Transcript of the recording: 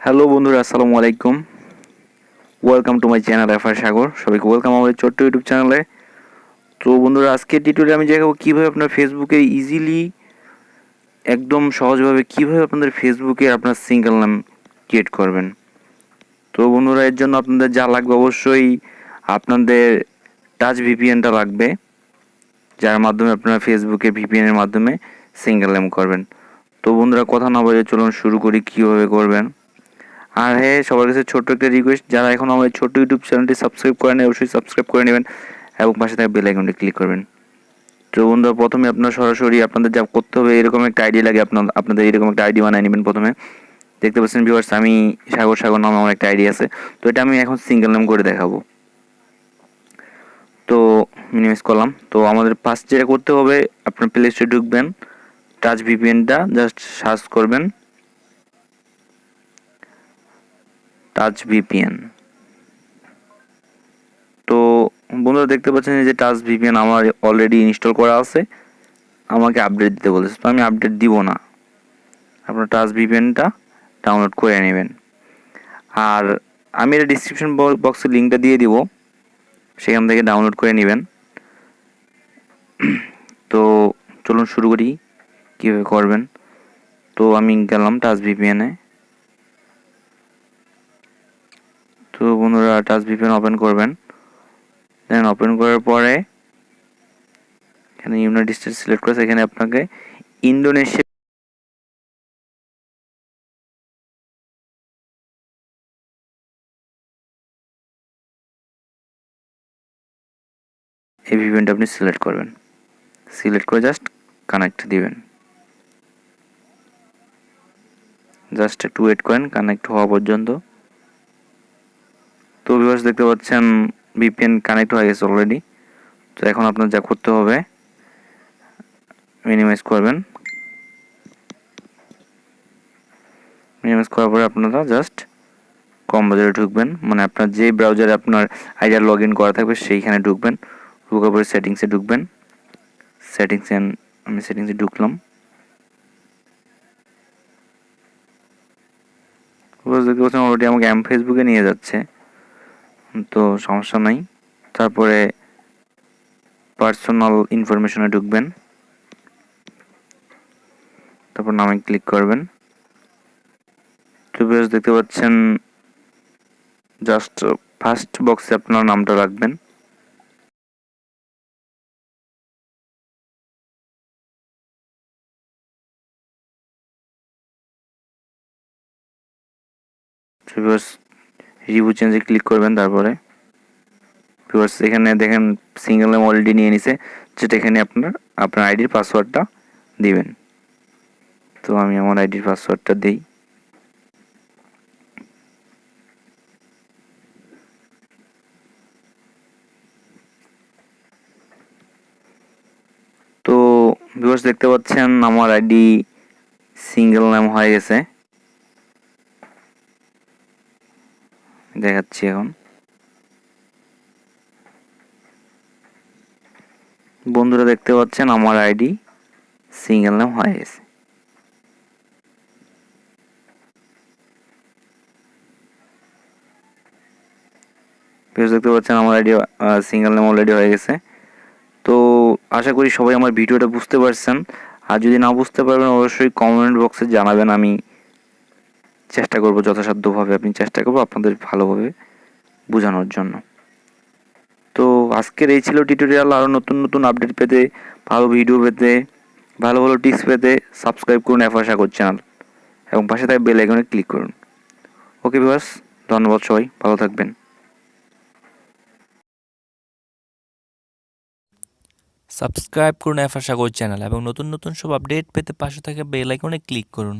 Hello বন্ধুরা, আসসালামু আলাইকুম। Welcome to my channel FR Sagar সবাইকে ওয়েলকাম আমাদের ছোট্ট ইউটিউব চ্যানেলে তো বন্ধুরা আজকে টিউটোরিয়ালে আমি দেখাবো কীভাবে আপনার ফেসবুকে ইজিলি একদম সহজভাবে কীভাবে আপনাদের ফেসবুকে আপনার সিঙ্গেল নাম ক্রিয়েট করবেন। তো বন্ধুরা, এর জন্য আপনাদের যা লাগবে অবশ্যই আপনাদের টাচ ভিপিএনটা লাগবে, যার মাধ্যমে আপনারা ফেসবুকে ভিপিএনের মাধ্যমে সিঙ্গেল নেম করবেন। তো বন্ধুরা, কথা না বলে চলুন, শুরু করি কীভাবে করবেন। আর হ্যাঁ সবার কাছে ছোট্ট একটা রিকোয়েস্ট যারা এখন আমাদের ছোট্ট ইউটিউব চ্যানেলটি সাবস্ক্রাইব করেন, অবশ্যই সাবস্ক্রাইব করে নেবেন এবং পাশে থাকা বেল আইকনটি ক্লিক করবেন। তো বন্ধুরা, প্রথমে আপনার সরাসরি আপনাদের যা করতে হবে, এরকম একটা আইডি লাগে আপনার, আপনাদের এরকম একটা আইডি বানিয়ে নেবেন প্রথমে। দেখতে পাচ্ছেন ভিউয়ার্স আমি সাগর সাগর নামে আমার একটা আইডি আছে। তো এটা আমি এখন সিঙ্গেল নাম করে দেখাবো। তো মিনিমাইজ করলাম। তো আমাদের ফার্স্ট যেটা করতে হবে, আপনার প্লে স্টোরে ঢুকবেন টাচ ভিপিএনটা জাস্ট সার্চ করবেন। টাচ ভিপিএন তো বন্ধুরা দেখতে পাচ্ছেন যে টাচ ভিপিএন আমার অলরেডি ইনস্টল করা আছে। আমাকে আপডেট দিতে বলেছে। তো আমি আপডেট দিব না। আপনার টাচ ভিপিএনটা ডাউনলোড করে নেবেন। আর আমি এটা ডিসক্রিপশন বক্সে লিঙ্কটা দিয়ে দিব। সেখান থেকে ডাউনলোড করে নেবেন। তো চলুন শুরু করি। কীভাবে করবেন? তো আমি গেলাম টাচ ভিপিএনে তো বন্ধুরা টাচ ভিপিএন ওপেন করবেন। দেন ওপেন করার পরে এখানে ইউনাইটেড স্টেট সিলেক্ট করেছে। এখানে আপনাকে ইন্দোনেশিয়া এই ভিপিএনটা আপনি সিলেক্ট করবেন। সিলেক্ট করে জাস্ট কানেক্ট দিবেন। জাস্ট একটু ওয়েট করেন কানেক্ট হওয়া পর্যন্ত। তো ভিউয়ার্স দেখতে পাচ্ছেন ভিপিএন কানেক্ট হয়ে গেছে অলরেডি তো এখন আপনার যা করতে হবে মিনিমাইজ করবেন। মিনিমাইজ করার পরে আপনারা জাস্ট কম বাজারে ঢুকবেন। মানে আপনার যে ব্রাউজারে আপনার আইডিয়া লগ ইন করা থাকবে, সেইখানে ঢুকবেন। ঢুকার পরে সেটিংসে ঢুকবেন। সেটিংস সেটিংসে আমি সেটিংসে ঢুকলাম। দেখতে পাচ্ছেন অলরেডি আমাকে এম ফেসবুকে নিয়ে যাচ্ছে। তো সমস্যা নাই। তারপরে পার্সোনাল ইনফরমেশনে ঢুকবেন। তারপর নামে ক্লিক করবেন। তো দেখতে পাচ্ছেন জাস্ট ফার্স্ট বক্সে আপনার নামটা রাখবেন। রিভিউ চেঞ্জে ক্লিক করবেন তারপরে। ভিউয়ার্স এখানে দেখেন সিঙ্গেল নেম অলরেডি নিয়ে নিছে, যেটা এখানে আপনার আপনার আইডির পাসওয়ার্ডটা দিবেন। তো আমি আমার আইডির পাসওয়ার্ডটা দিই। তো ভিউয়ার্স দেখতে পাচ্ছেন, আমার আইডি সিঙ্গেল নাম হয়ে গেছে। দেখাচ্ছি এখন। বন্ধুরা দেখতে পাচ্ছেন আমার আইডি, সিঙ্গেল নাম হয়ে গেছে। দেখতে পাচ্ছেন আমার আইডি সিঙ্গেল নাম অলরেডি হয়ে গেছে। তো আশা করি সবাই আমার ভিডিওটা বুঝতে পারছেন। আর যদি না বুঝতে পারবেন, অবশ্যই কমেন্ট বক্সে জানাবেন। আমি চেষ্টা করব, যথাসাধ্যভাবে আপনি চেষ্টা করব আপনাদের ভালোভাবে বোঝানোর জন্য। তো আজকের এই ছিল টিউটোরিয়াল আরও নতুন নতুন আপডেট পেতে, ভালো ভিডিও পেতে, ভালো ভালো টিপস পেতে সাবস্ক্রাইব করুন এফআর সাগর চ্যানেল এবং পাশে থাকা বেল আইকনে ক্লিক করুন। ওকে বিবাস ধন্যবাদ সবাই, ভালো থাকবেন। সাবস্ক্রাইব করুন এফআর সাগর চ্যানেল এবং নতুন নতুন সব আপডেট পেতে পাশে থাকা বেল আইকনে ক্লিক করুন।